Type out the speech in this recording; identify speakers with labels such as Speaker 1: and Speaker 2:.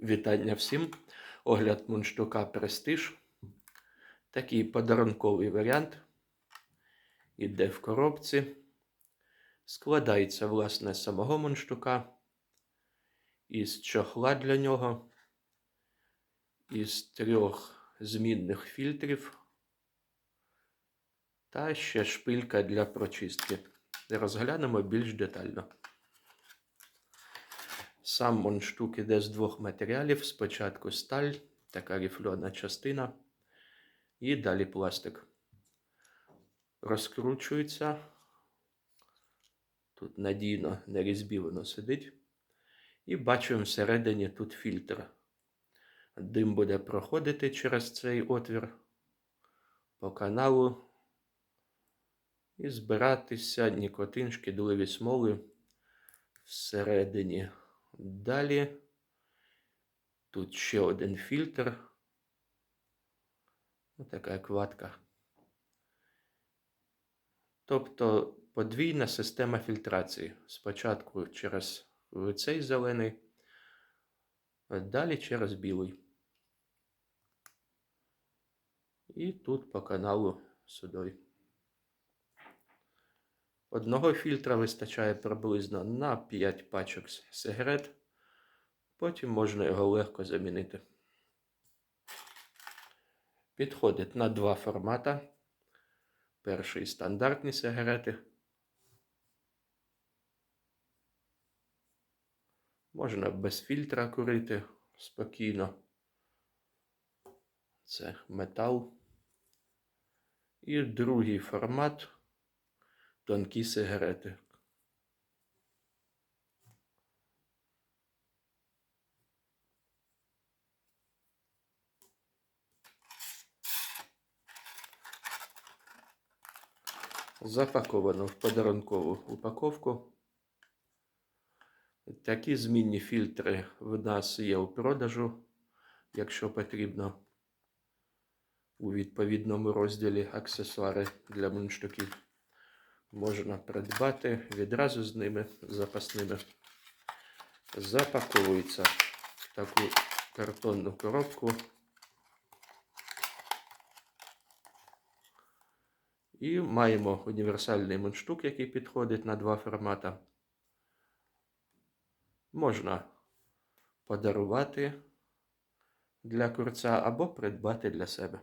Speaker 1: Вітання всім. Огляд мундштука Престиж. Такий подарунковий варіант. Іде в коробці. Складається, власне, самого мундштука. Із чохла для нього. Із трьох змінних фільтрів. Та ще шпилька для прочистки. Розглянемо більш детально. Сам мундштук іде з двох матеріалів. Спочатку сталь, така рифльона частина, і далі пластик. Розкручується. Тут надійно на різьбі воно сидить. І бачимо всередині тут фільтр. Дим буде проходити через цей отвір по каналу і збиратися нікотин, шкідливі смоли всередині. Далі тут ще один фільтр. Ось така кладка. Тобто подвійна система фільтрації. Спочатку через цей зелений, далі через білий. І тут по каналу сюди. Одного фільтра вистачає приблизно на 5 пачок сигарет. Потім можна його легко замінити. Підходить на два формата. Перший стандартні сигарети. Можна без фільтра курити спокійно. Це метал. І другий формат тонкі сигарети. Запаковано в подарункову упаковку. Такі змінні фільтри в нас є у продажу, якщо потрібно, у відповідному розділі аксесуари для мундштуків можна придбати відразу з ними запасними. Запаковується в таку картонну коробку. І маємо універсальний мундштук, який підходить на два формата. Можна подарувати для курця або придбати для себе.